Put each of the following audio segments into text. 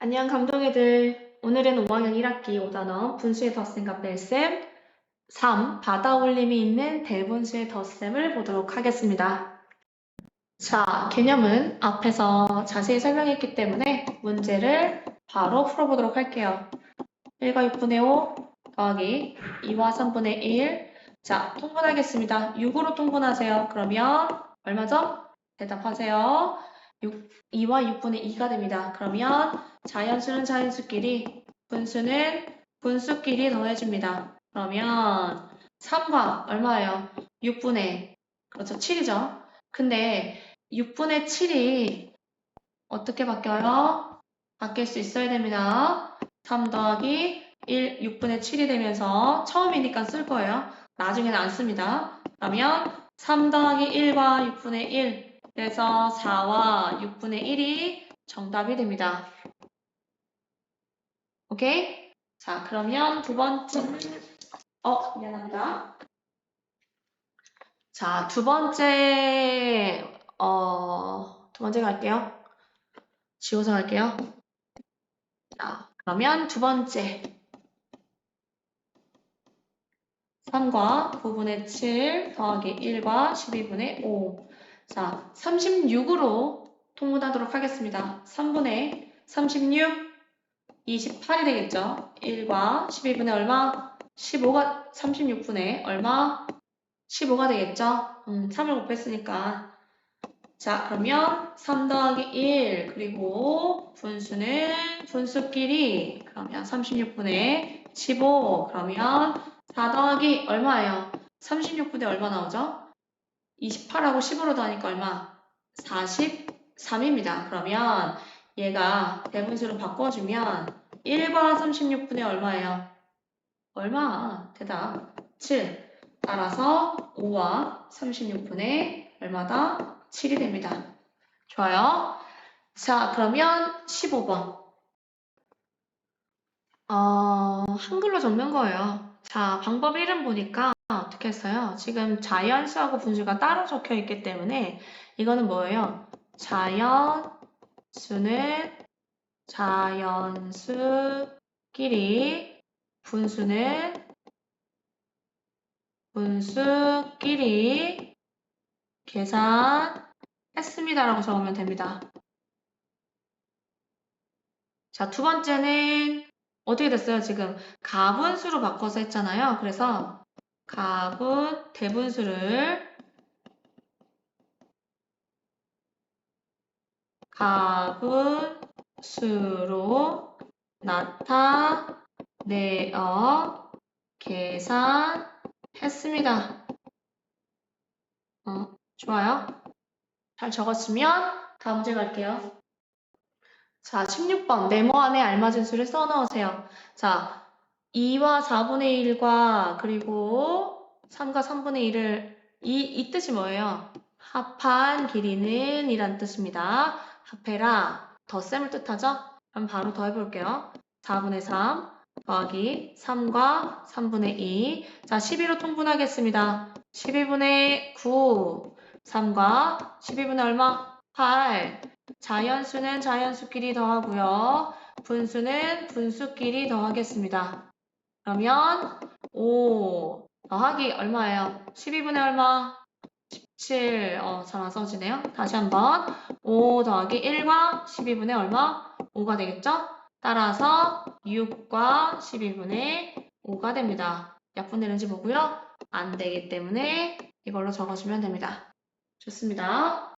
안녕 감동이들. 오늘은 5학년 1학기 5단원 분수의 덧셈과 뺄셈 3 바다 올림이 있는 대분수의 덧셈을 보도록 하겠습니다. 자, 개념은 앞에서 자세히 설명했기 때문에 문제를 바로 풀어보도록 할게요. 1과 6분의 5 더하기 2와 3분의 1 자, 통분하겠습니다. 6으로 통분하세요. 그러면 얼마죠? 대답하세요. 6, 2와 6분의 2가 됩니다. 그러면 자연수는 자연수끼리, 분수는 분수끼리 더해줍니다. 그러면 3과 얼마예요? 6분의, 그렇죠. 7이죠. 근데 6분의 7이 어떻게 바뀌어요? 바뀔 수 있어야 됩니다. 3 더하기 1, 6분의 7이 되면서 처음이니까 쓸 거예요. 나중에는 안 씁니다. 그러면 3 더하기 1과 6분의 1, 그래서 4와 6분의 1이 정답이 됩니다. 오케이? 자, 그러면 두 번째, 어, 미안합니다. 자, 두 번째, 어, 두 번째 갈게요. 지워서 갈게요. 자, 그러면 두 번째. 3과 9분의 7 더하기 1과 12분의 5. 자, 36으로 통분하도록 하겠습니다. 3분의 36, 28이 되겠죠. 1과 12분의 얼마? 15가, 36분의 얼마? 15가 되겠죠. 음, 3을 곱했으니까. 자, 그러면 3 더하기 1, 그리고 분수는 분수끼리, 그러면 36분의 15, 그러면 4 더하기 얼마예요? 36분의 얼마 나오죠? 28하고 10으로 더하니까 얼마? 43입니다. 그러면 얘가 대분수로 바꿔주면 1과 36분의 얼마예요? 얼마? 대답 7. 따라서 5와 36분의 얼마다? 7이 됩니다. 좋아요. 자, 그러면 15번. 어, 한글로 적는 거예요. 자, 방법 1은 보니까 어떻게 했어요? 지금 자연수하고 분수가 따로 적혀 있기 때문에 이거는 뭐예요? 자연수는 자연수끼리 분수는 분수끼리 계산했습니다라고 적으면 됩니다. 자, 두 번째는 어떻게 됐어요? 지금 가분수로 바꿔서 했잖아요. 그래서 가분 대분수를 가분수로 나타내어 계산했습니다. 어, 좋아요. 잘 적었으면 다음 문제 갈게요. 자, 16번. 네모 안에 알맞은 수를 써 넣으세요. 자, 2와 4분의 1과 그리고 3과 3분의 1을 이, 이 뜻이 뭐예요? 합한 길이는 이란 뜻입니다. 합해라. 덧셈을 뜻하죠? 그럼 바로 더해볼게요. 4분의 3 더하기 3과 3분의 2. 자, 12로 통분하겠습니다. 12분의 9. 3과 12분의 얼마? 8. 자연수는 자연수끼리 더하고요. 분수는 분수끼리 더하겠습니다. 그러면 5 더하기 얼마예요? 12분의 얼마? 17. 어, 잘 안 써지네요. 다시 한번 5 더하기 1과 12분의 얼마? 5가 되겠죠? 따라서 6과 12분의 5가 됩니다. 약분되는지 보고요. 안 되기 때문에 이걸로 적어주면 됩니다. 좋습니다.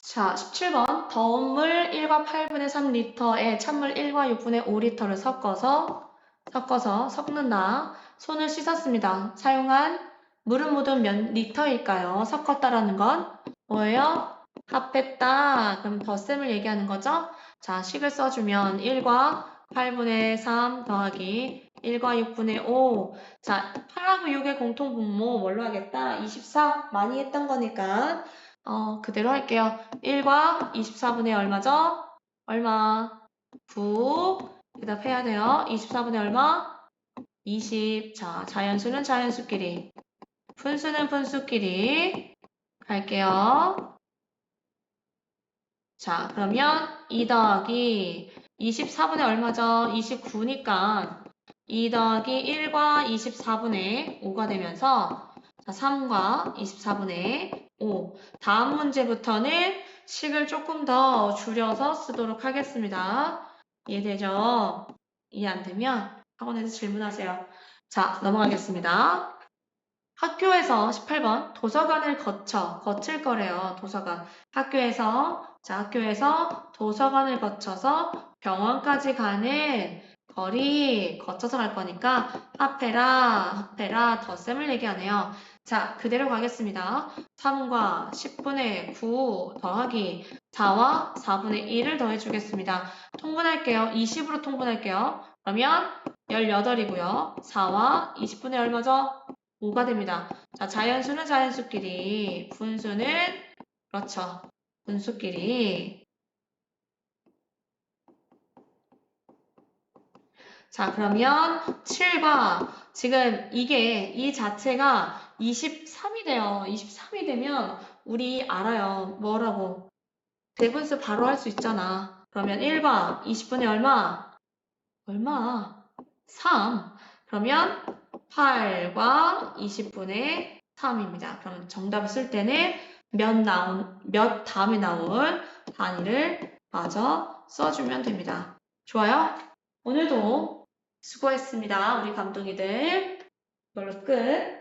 자, 17번. 더운 물 1과 8분의 3리터에 찬물 1과 6분의 5리터를 섞어서 섞어서 섞는다. 손을 씻었습니다. 사용한 물은 모두 몇 리터일까요? 섞었다라는 건 뭐예요? 합했다. 그럼 덧셈을 얘기하는 거죠? 자, 식을 써주면 1과 8분의 3 더하기 1과 6분의 5. 자, 8하고 6의 공통 분모 뭘로 하겠다? 24. 많이 했던 거니까 어, 그대로 할게요. 1과 24분의 얼마죠? 얼마? 9. 대답해야 돼요. 24분의 얼마? 20. 자, 자연수는 자연수끼리. 분수는 분수끼리. 갈게요. 자, 그러면 2 더하기 24분의 얼마죠? 29니까 2 더하기 1과 24분의 5가 되면서 자, 3과 24분의 5. 다음 문제부터는 식을 조금 더 줄여서 쓰도록 하겠습니다. 이해되죠? 이해 안 되면 학원에서 질문하세요. 자, 넘어가겠습니다. 학교에서 18번 도서관을 거쳐 거칠 거래요. 도서관. 학교에서 자, 학교에서 도서관을 거쳐서 병원까지 가는 거리 거쳐서 갈 거니까 합해라, 합해라, 덧셈을 얘기하네요. 자, 그대로 가겠습니다. 3과 10분의 9 더하기 4와 4분의 1을 더해주겠습니다. 통분할게요. 20으로 통분할게요. 그러면 18이고요. 4와 20분의 얼마죠? 5가 됩니다. 자, 자연수는 자연수끼리, 분수는 그렇죠. 분수끼리. 자, 그러면 7과 지금 이게 이 자체가 23이 돼요. 23이 되면 우리 알아요. 뭐라고? 대분수 바로 할 수 있잖아. 그러면 1과 20분의 얼마? 얼마? 3. 그러면 8과 20분의 3입니다. 그러면 정답을 쓸 때는 몇 나온, 몇 다음에 나온 단위를 마저 써주면 됩니다. 좋아요? 오늘도 수고했습니다. 우리 감독이들. 이걸로 끝.